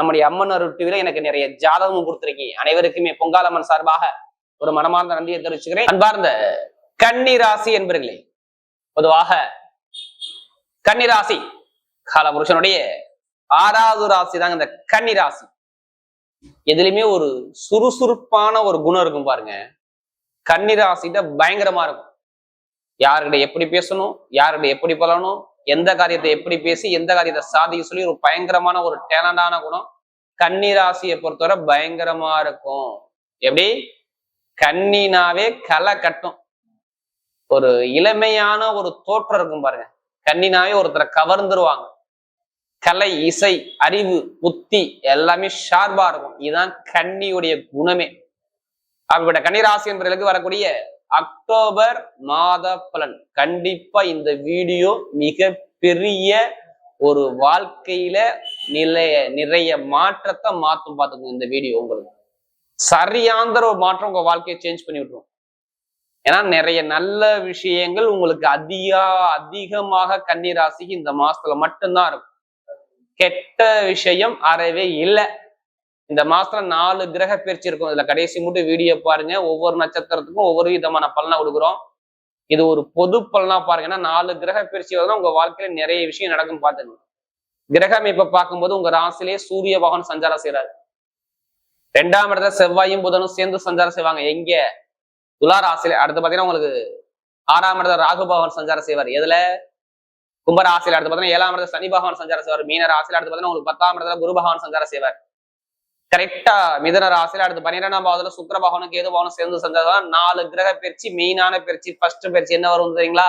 நம்முடைய அம்மன் அருள் டிவில எனக்கு நிறைய ஜாதகமும் கொடுத்துருக்கீங்க அனைவருக்குமே பொங்காலம்மன் சார்பாக ஒரு மனமார்ந்த நன்றியை தெரிவிச்சுக்கிறேன். அன்பார்ந்த கன்னிராசி என்பர்களே பொதுவாக கன்னிராசி காலபுருஷனுடைய ஆறாவது ராசி தாங்க இந்த கன்னிராசி எதுலையுமே ஒரு சுறுசுறுப்பான ஒரு குணம் இருக்கும் பாருங்க. கன்னிராசிட்ட பயங்கரமா இருக்கும். யாருக்கிட்ட எப்படி பேசணும் யாருக்கிட்ட எப்படி பழகணும் எந்த காரியத்தை எப்படி பேசி எந்த காரியத்தை சாதிக்க சொல்லி ஒரு பயங்கரமான ஒரு டேலண்டான குணம் கன்னிராசியை பொறுத்தவரை பயங்கரமா இருக்கும். எப்படி? கன்னினாவே களை கட்டும். ஒரு இளமையான ஒரு தோற்றம் இருக்கும் பாருங்க. கன்னினாவே ஒருத்தரை கவர்ந்துருவாங்க. கலை இசை அறிவு புத்தி எல்லாமே ஷார்பா இருக்கும். இதுதான் கன்னியுடைய குணமே. அப்படிப்பட்ட கன்னிராசி என்பவர்களுக்கு வரக்கூடிய அக்டோபர் மாத பலன். கண்டிப்பா இந்த வீடியோ மிக பெரிய ஒரு வாழ்க்கையில நிலைய நிறைய மாற்றத்தை மாத்தும் பார்த்துக்கோங்க இந்த வீடியோ உங்களுக்கு. சரியாந்திர ஒரு மாற்றம் உங்க வாழ்க்கையை சேஞ்ச் பண்ணி விட்டுரும். ஏன்னா நிறைய நல்ல விஷயங்கள் உங்களுக்கு அதிக அதிகமாக கன்னி ராசிக்கு இந்த மாசத்துல மட்டும்தான் இருக்கும். கெட்ட விஷயம் அறவே இல்லை. இந்த மாசத்துல நாலு கிரக பயிற்சி இருக்கும். இதுல கடைசி மட்டும் வீடியோ பாருங்க. ஒவ்வொரு நட்சத்திரத்துக்கும் ஒவ்வொரு விதமான பலனா கொடுக்குறோம். இது ஒரு பொது பலனா பாருங்க. ஏன்னா நாலு கிரக பயிற்சி வருதுன்னா உங்க வாழ்க்கையில நிறைய விஷயம் நடக்கும் பாத்துங்க கிரகம் இப்ப பார்க்கும்போது உங்க ராசிலேயே சூரிய வாகனம் சஞ்சாரம் செய்யறாரு ரெண்டாம் இடத்துல செவ்வாயும் புதனும் சேர்ந்து சஞ்சாரம் செய்வாங்க. எங்க? துலா ராசியில. அடுத்து பாத்தீங்கன்னா உங்களுக்கு ஆறாம் இடத்துல ராகு பகவான் சஞ்சாரம் செய்வார். எதுல? கும்பராசியில அடுத்து பாத்தீங்கன்னா ஏழாம் இடத்துல சனி பகவான் சஞ்சாரம் செய்வார். மீன ராசியில. அடுத்து பாத்தீங்கன்னா உங்களுக்கு பத்தாம் இடத்துல குரு பகவான் சஞ்சாரம் செய்வார். கரெக்டா மிதன ராசியில அடுத்து பன்னிரெண்டாம் பாவத்துல சுக்கர பகவானும் கேது பகவானும் சேர்ந்து சஞ்சாரம் நாலு கிரக பயிற்சி மெயினான பயிற்சி ஃபர்ஸ்ட் பயிற்சி என்ன வரும் தெரியுங்களா?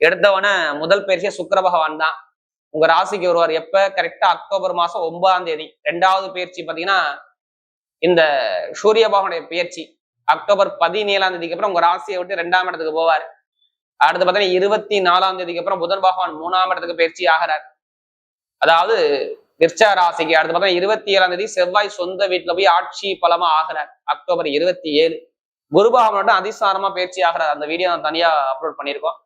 எடுத்தவன முதல் பயிற்சியே சுக்கர பகவான் தான். உங்க ராசிக்கு வருவார் எப்ப? கரெக்டா அக்டோபர் மாசம் ஒன்பதாம் தேதி. ரெண்டாவது பயிற்சி பாத்தீங்கன்னா இந்த சூரிய பகவானுடைய பயிற்சி. அக்டோபர் பதினேழாம் தேதிக்கு அப்புறம் உங்க ராசியை விட்டு ரெண்டாம் இடத்துக்கு போவார். அடுத்து பார்த்தீங்கன்னா இருபத்தி நாலாம் தேதிக்கு அப்புறம் புதன் பகவான் மூணாம் இடத்துக்கு பயிற்சி ஆகிறார். அதாவது விருச்ச ராசிக்கு அடுத்து பார்த்தா இருபத்தி ஏழாம் தேதி செவ்வாய் சொந்த வீட்டுல போய் ஆட்சி பலமா ஆகிறார். அக்டோபர் இருபத்தி ஏழு. குருபகவனோட அதிசாரமா பயிற்சி ஆகிறார். அந்த வீடியோ நான் தனியா அப்லோட் பண்ணியிருக்கோம்.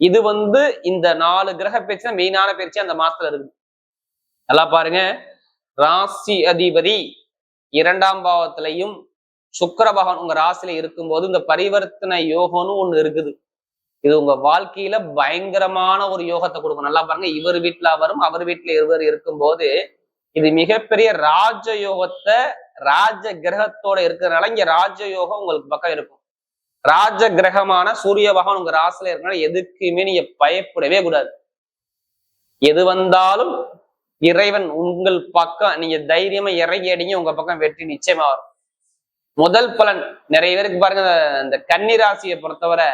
இது வந்து இந்த நாலு கிரக பயிற்சி தான் மெயினான பயிற்சி அந்த மாசத்துல இருக்குது. நல்லா பாருங்க. ராசி அதிபதி இரண்டாம் பாவத்திலையும் சுக்கர பகவான் உங்க ராசியில இருக்கும்போது இந்த பரிவர்த்தனை யோகம்னு ஒண்ணு இருக்குது. இது உங்க வாழ்க்கையில பயங்கரமான ஒரு யோகத்தை கொடுக்கும். நல்லா பாருங்க இவர் வீட்டுல அவரும் அவர் வீட்டுல இருவர் இருக்கும்போது இது மிகப்பெரிய ராஜ யோகத்தை ராஜ கிரகத்தோட இருக்கிறதுனால இங்க ராஜ யோகம் உங்களுக்கு பக்கம் இருக்கும். ராஜ கிரகமான சூரிய பகவான் உங்க ராசில இருக்கனால எதுக்குமே நீங்க பயப்படவே கூடாது. எது வந்தாலும் இறைவன் உங்கள் பக்கம் நீங்க தைரியமா இறங்கி அடிங்க உங்க பக்கம் வெற்றி நிச்சயமா வரும். முதல் பலன் நிறைய பேருக்கு பாருங்க இந்த கன்னி ராசியை பொறுத்தவரை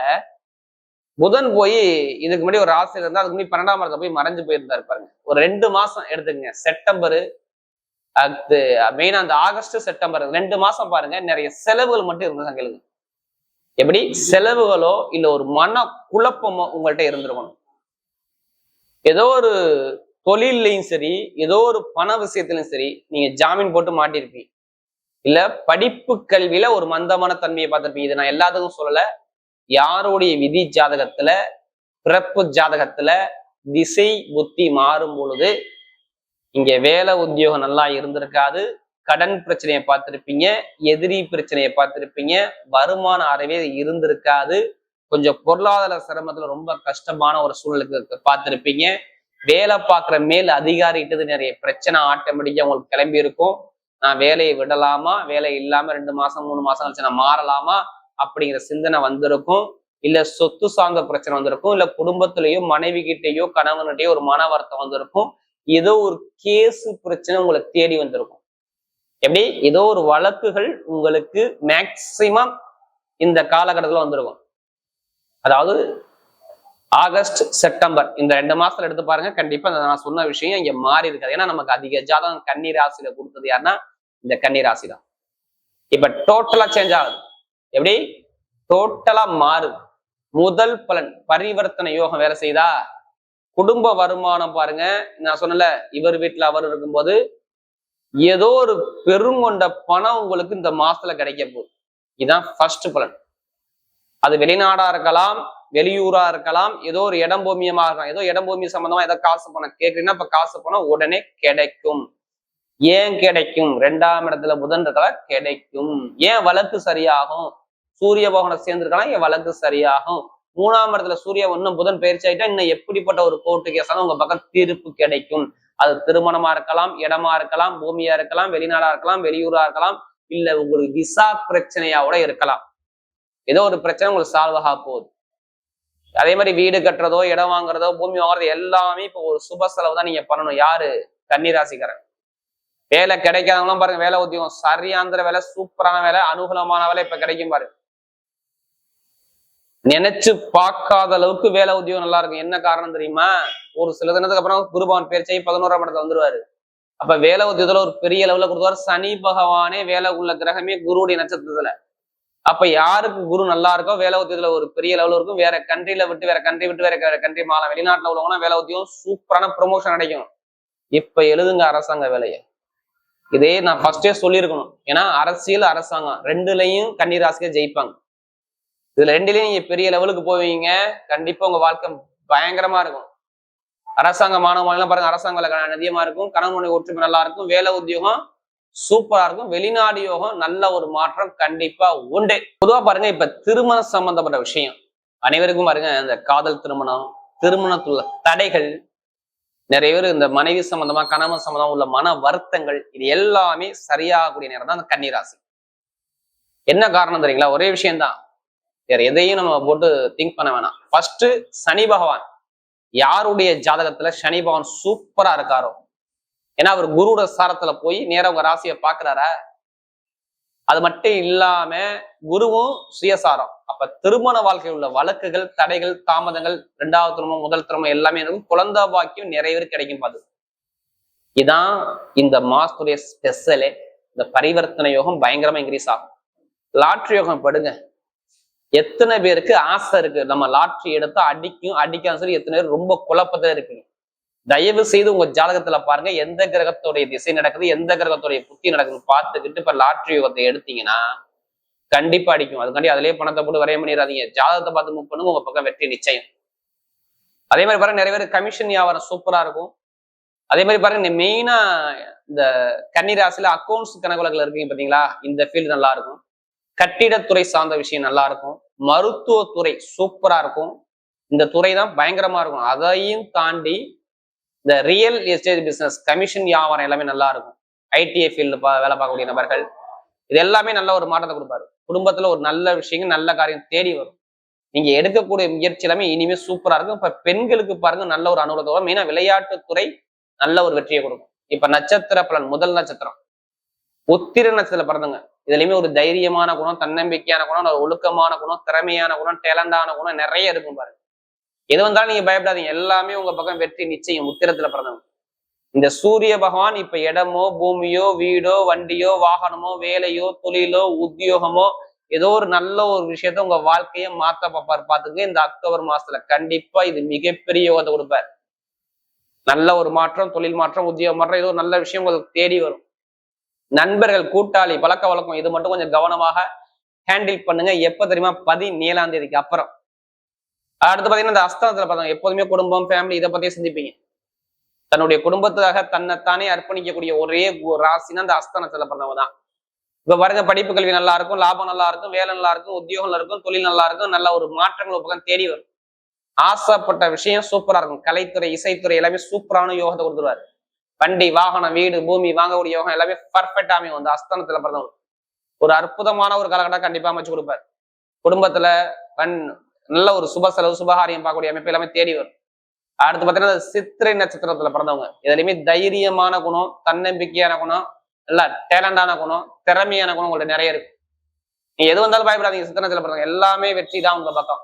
புதன் போய் இதுக்கு முன்னாடி ஒரு ஆசை இருந்தா அதுக்கு முன்னாடி பன்னெண்டாம் இடத்துல போய் மறைஞ்சு போயிருந்தாரு பாருங்க. ஒரு ரெண்டு மாசம் எடுத்துக்கங்க. செப்டம்பர் அது மெயினா அந்த ஆகஸ்ட் செப்டம்பர். ரெண்டு மாசம் பாருங்க நிறைய செலவுகள் மட்டும் இருந்தாங்க எங்களுக்கு எப்படி? செலவுகளோ இல்ல ஒரு மன குழப்பமோ உங்கள்கிட்ட இருந்திருக்கணும். ஏதோ ஒரு தொழில்லையும் சரி ஏதோ ஒரு பண விஷயத்திலும் சரி நீங்க ஜாமீன் போட்டு மாட்டிருப்பீங்க. இல்ல படிப்பு கல்வியில ஒரு மந்தமான தன்மையை பார்த்திருப்பீங்க. இது நான் எல்லாத்துக்கும் சொல்லல. யாருடைய விதி ஜாதகத்துல பிறப்பு ஜாதகத்துல திசை புத்தி மாறும் பொழுது இங்க வேலை உத்தியோகம் நல்லா இருந்திருக்காது கடன் பிரச்சனையை பார்த்திருப்பீங்க எதிரி பிரச்சனையை பார்த்திருப்பீங்க வருமான அறவே இருந்திருக்காது கொஞ்சம் பொருளாதார சிரமத்துல ரொம்ப கஷ்டமான ஒரு சூழலுக்கு பார்த்திருப்பீங்க. வேலை பார்க்குற மேல் அதிகாரிகிட்டது நிறைய பிரச்சனை ஆட்டோமேட்டிக்கா உங்களுக்கு கிளம்பி இருக்கும் நான் வேலையை விடலாமா? வேலை இல்லாம ரெண்டு மாசம் மூணு மாசம் கழிச்சு நான் மாறலாமா? அப்படிங்கிற சிந்தனை வந்திருக்கும். இல்ல சொத்து சார்ந்த பிரச்சனை வந்திருக்கும். இல்ல குடும்பத்திலேயோ மனைவி கிட்டேயோ கணவன்கிட்டயோ ஒரு மன வருத்தம் வந்திருக்கும். ஏதோ ஒரு கேஸ் பிரச்சனை உங்களை தேடி வந்திருக்கும். எப்படி? ஏதோ ஒரு வழக்குகள் உங்களுக்கு மேக்சிமம் இந்த காலகட்டத்துல வந்திருக்கும். அதாவது ஆகஸ்ட் செப்டம்பர் இந்த ரெண்டு மாசத்துல எடுத்து பாருங்க. கண்டிப்பா நான் சொன்ன விஷயம் இங்க மாறி இருக்காது. ஏன்னா நமக்கு அதிக ஜாதகம் கன்னி ராசியில கொடுத்தது யாருன்னா இந்த கன்னி ராசி தான் இப்ப டோட்டலா சேஞ்ச் ஆகுது. எப்படி? டோட்டலா மாறு. முதல் பலன் பரிவர்த்தனை யோகம் வேலை செய்தா? குடும்ப வருமானம் பாருங்க. நான் சொன்னல இவர் வீட்டுல அவர் இருக்கும்போது ஏதோ ஒரு பெருங்கொண்ட பணம் உங்களுக்கு இந்த மாசத்துல கிடைக்க போகுது. இதுதான் ஃபர்ஸ்ட் பலன். அது வெளிநாடா இருக்கலாம் வெளியூரா இருக்கலாம் ஏதோ ஒரு இடம் பூமியமா இருக்கலாம். ஏதோ இடம் பூமி சம்பந்தமா ஏதோ காசு பணம் கேட்குறீங்கன்னா இப்ப காசு பணம் உடனே கிடைக்கும். ஏன் கிடைக்கும்? ரெண்டாம் இடத்துல புதன் இருக்கலாம் கிடைக்கும். ஏன் வழக்கு சரியாகும்? சூரிய பகவனை சேர்ந்திருக்கலாம் என் வழக்கு சரியாகும்? மூணாம் இடத்துல சூரிய இன்னும் புதன் பயிற்சி ஆயிட்டா இன்னும் எப்படிப்பட்ட ஒரு கோர்ட்டு கேஸாலும் உங்க பக்கம் தீர்ப்பு கிடைக்கும். அது திருமணமா இருக்கலாம் இடமா இருக்கலாம் பூமியா இருக்கலாம் வெளிநாடா இருக்கலாம் வெளியூரா இருக்கலாம் இல்ல உங்களுக்கு விசா பிரச்சனையா கூட இருக்கலாம். ஏதோ ஒரு பிரச்சனை உங்களுக்கு சால்வ் ஆக போகுது. அதே மாதிரி வீடு கட்டுறதோ இடம் வாங்குறதோ பூமி வாங்குறதோ எல்லாமே இப்போ ஒரு சுப செலவு தான் நீங்க பண்ணணும். யாரு? கன்னிராசிக்காரன் வேலை கிடைக்காதவங்களாம் பாருங்க வேலை உத்தியோகம். சரியாந்திர வேலை சூப்பரான வேலை அனுகூலமான வேலை இப்ப கிடைக்கும் பாருங்க நினைச்சு பார்க்காத அளவுக்கு வேலை உத்தியோகம் நல்லா இருக்கும். என்ன காரணம் தெரியுமா? ஒரு சில தினத்துக்கு அப்புறம் குருபவன் பேர்ச்சை பதினோராம் இடத்துல வந்துருவாரு. அப்ப வேலை உத்தியோகத்துல ஒரு பெரிய லெவல கொடுத்தாரு சனி பகவானே வேலை உள்ள கிரகமே குருவுடைய நட்சத்திரத்துல. அப்ப யாருக்கு குரு நல்லா இருக்கோ வேலை உத்தியத்துல ஒரு பெரிய லெவல் இருக்கும். வேற கண்ட்ரில விட்டு வேற கண்ட்ரி விட்டு வேற கண்ட்ரி மாலை வெளிநாட்டுல உள்ளவங்கன்னா வேலை உத்தியோகம் சூப்பரான ப்ரொமோஷன் கிடைக்கும். இப்ப எழுதுங்க அரசாங்க வேலையை. இதே நான் ஃபர்ஸ்டே சொல்லியிருக்கணும். ஏன்னா அரசியல் அரசாங்கம் ரெண்டுலையும் கன்னிராசிக்கு ஜெயிப்பாங்க. இதுல ரெண்டுலயும் நீங்க பெரிய லெவலுக்கு போவீங்க. கண்டிப்பா உங்க வாழ்க்கை பயங்கரமா இருக்கும். அரசாங்க மாணவ பாருங்க அரசாங்க வேலை அதிகமா இருக்கும். கணவனுடைய ஒற்றுமை நல்லா இருக்கும். வேலை உத்தியோகம் சூப்பரா இருக்கும். வெளிநாடு யோகம் நல்ல ஒரு மாற்றம் கண்டிப்பா உண்டு. பொதுவா பாருங்க இப்ப திருமணம் சம்பந்தப்பட்ட விஷயம். அனைவருக்கும் பாருங்க இந்த காதல் திருமணம் திருமணத்துல தடைகள் நிறைய பேர் இந்த மனைவி சம்பந்தமா கணவன் சம்பந்தமா உள்ள மன வருத்தங்கள் இது எல்லாமே சரியாகக்கூடிய நேரம் தான் அந்த கன்னிராசி என்ன காரணம் தெரியுங்களா? ஒரே விஷயம்தான். வேற எதையும் நம்ம போட்டு திங்க் பண்ண வேணாம். ஃபர்ஸ்ட் சனி பகவான். யாருடைய ஜாதகத்துல சனி பகவான் சூப்பரா இருக்காரோ? ஏன்னா அவர் குருட சாரத்துல போய் நேரம் உங்க ராசியை பாக்குறாரா அது மட்டும் இல்லாம குருவும் சுயசாரம். அப்ப திருமண வாழ்க்கையில் உள்ள வழக்குகள் தடைகள் தாமதங்கள் ரெண்டாவது திருமணம் முதல் திருமணம் எல்லாமே இருக்கும் குழந்தை பாக்கியம் நிறைய கிடைக்கும் பாது. இதான் இந்த மாசத்துடைய ஸ்பெஷலே இந்த பரிவர்த்தனை யோகம் பயங்கரமா இன்க்ரீஸ் ஆகும். லாட்ரி யோகம் படுங்க. எத்தனை பேருக்கு ஆசை இருக்கு. நம்ம லாட்ரி எடுத்தா அடிக்கும் அடிக்காம சரி எத்தனை பேர் ரொம்ப குழப்பத்துல இருக்குங்க. தயவு செய்து உங்க ஜாதகத்துல பாருங்க எந்த கிரகத்துடைய திசை நடக்குது எந்த கிரகத்துடைய புத்தி நடக்குதுன்னு பார்த்துக்கிட்டு இப்ப லாட்ரி யோகத்தை எடுத்தீங்கன்னா கண்டிப்பா அடிக்கும். அதுக்காண்டி அதுலயே பணத்தை போட்டு வரைய பண்ணிடாதீங்க. ஜாதகத்தை பார்த்து மூவ் பண்ணுங்க உங்க பக்கம் வெற்றி நிச்சயம். அதே மாதிரி பாருங்க நிறைய பேர் கமிஷன் வியாபாரம் சூப்பரா இருக்கும். அதே மாதிரி பாருங்க மெயினா இந்த கன்னிராசில அக்கௌண்ட்ஸ் கணக்குலகள் இருக்கீங்க பாத்தீங்களா? இந்த ஃபீல்டு நல்லா இருக்கும். கட்டிடத்துறை சார்ந்த விஷயம் நல்லா இருக்கும். மருத்துவத்துறை சூப்பரா இருக்கும். இந்த துறை தான் பயங்கரமா இருக்கும். அதையும் தாண்டி இந்த ரியல் எஸ்டேட் பிசினஸ் கமிஷன் வியாபாரம் எல்லாமே நல்லா இருக்கும் ஐடிஐ ஃபீல்டு வேலை பார்க்கக்கூடிய நபர்கள் இது எல்லாமே நல்ல ஒரு மாற்றத்தை கொடுப்பாரு. குடும்பத்துல ஒரு நல்ல விஷயங்கள் நல்ல காரியம் தேடி வரும். நீங்க எடுக்கக்கூடிய முயற்சி எல்லாமே இனிமே சூப்பரா இருக்கும். இப்ப பெண்களுக்கு பாருங்க நல்ல ஒரு அனுகூலத்தோட வரும் மெயினா விளையாட்டுத்துறை நல்ல ஒரு வெற்றியை கொடுக்கும். இப்ப நட்சத்திர பலன் முதல் நட்சத்திரம். உத்திர நட்சத்திரத்துல பிறந்தவங்க இதுலயுமே ஒரு தைரியமான குணம் தன்னம்பிக்கையான குணம் ஒரு ஒழுக்கமான குணம் திறமையான குணம் டேலண்டான குணம் நிறைய இருக்கும் பாருங்க. எது வந்தாலும் நீங்க பயப்படாதீங்க. எல்லாமே உங்க பக்கம் வெற்றி நிச்சயம் உத்திரத்துல பிறந்தவங்க. இந்த சூரிய பகவான் இப்ப இடமோ பூமியோ வீடோ வண்டியோ வாகனமோ வேலையோ தொழிலோ உத்தியோகமோ ஏதோ ஒரு நல்ல ஒரு விஷயத்த உங்க வாழ்க்கையை மாத்த பார்ப்பார். பாத்துங்க இந்த அக்டோபர் மாசத்துல கண்டிப்பா இது மிகப்பெரிய யோகத்தை கொடுப்பார். நல்ல ஒரு மாற்றம் தொழில் மாற்றம் உத்தியோக மாற்றம் ஏதோ ஒரு நல்ல விஷயம் உங்களுக்கு தேடி வரும். நண்பர்கள் கூட்டாளி பழக்க வழக்கம் இது மட்டும் கொஞ்சம் கவனமாக ஹேண்டில் பண்ணுங்க. எப்ப தெரியுமா? பதினேழாம் தேதிக்கு அப்புறம். அடுத்து பாத்தீங்கன்னா இந்த அஸ்தானத்துல பார்த்தோம் எப்போதுமே குடும்பம் ஃபேமிலி இதை பத்தியே சிந்திப்பீங்க. தன்னுடைய குடும்பத்துக்காக தன்னைத்தானே அர்ப்பணிக்கக்கூடிய ஒரே ராசினா அந்த அஸ்தானத்துல பிறந்தவங்க தான் இப்ப வருங்க படிப்பு கல்வி நல்லா இருக்கும் லாபம் நல்லா இருக்கும் வேலை நல்லா இருக்கும் உத்தியோகம் நல்லா இருக்கும் தொழில் நல்லா இருக்கும் நல்ல ஒரு மாற்றங்கள் பக்கம் தேடி வரும். ஆசைப்பட்ட விஷயம் சூப்பரா இருக்கும். கலைத்துறை இசைத்துறை எல்லாமே சூப்பரான யோகத்தை கொடுத்துருவாரு. வண்டி வாகனம் வீடு பூமி வாங்கக்கூடிய யோகம் எல்லாமே பர்ஃபெக்டா அமையும். அந்த அஸ்தானத்துல பிறந்தவங்க. ஒரு அற்புதமான ஒரு காலகட்டம் கண்டிப்பா அமைச்சு கொடுப்பாரு. குடும்பத்துல வன் நல்ல ஒரு சுப செலவு சுபகாரியம் பார்க்கக்கூடிய அமைப்பு எல்லாமே தேடி வரும். அடுத்து பார்த்தீங்கன்னா சித்திரை நட்சத்திரத்துல பிறந்தவங்க. எதுலையுமே தைரியமான குணம் தன்னம்பிக்கையான குணம் நல்லா டேலண்டான குணம் திறமையான குணம் உங்கள்ட்ட நிறைய இருக்கு. நீங்க எது வந்தாலும் பயப்படாதீங்க. சித்திரத்துல பிறந்தவங்க எல்லாமே வெற்றி தான் உங்களை பக்கம்.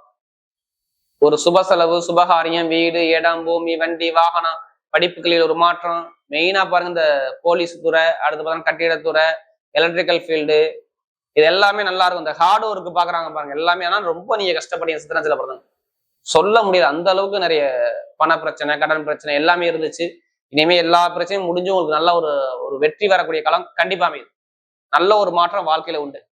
ஒரு சுப செலவு சுபகாரியம் வீடு இடம் பூமி வண்டி வாகனம் படிப்புகளில் ஒரு மாற்றம். மெயினா பாருங்க இந்த போலீஸ் துறை அடுத்து பார்த்தீங்கன்னா கட்டிடத்துறை எலக்ட்ரிக்கல் ஃபீல்டு இது எல்லாமே நல்லா இருக்கும். இந்த ஹார்ட் ஒர்க் பாக்குறாங்க பாருங்க. எல்லாமே ஆனா ரொம்ப நீங்க கஷ்டப்பட்டீங்க சித்திரத்துல பிறந்தவங்க சொல்ல முடியாது. அந்த அளவுக்கு நிறைய பண பிரச்சனை கடன் பிரச்சனை எல்லாமே இருந்துச்சு. இனிமே எல்லா பிரச்சனையும் முடிஞ்சு உங்களுக்கு நல்ல ஒரு ஒரு வெற்றி வரக்கூடிய காலம் கண்டிப்பா அமையுது நல்ல ஒரு மாற்றம் வாழ்க்கையில உண்டு.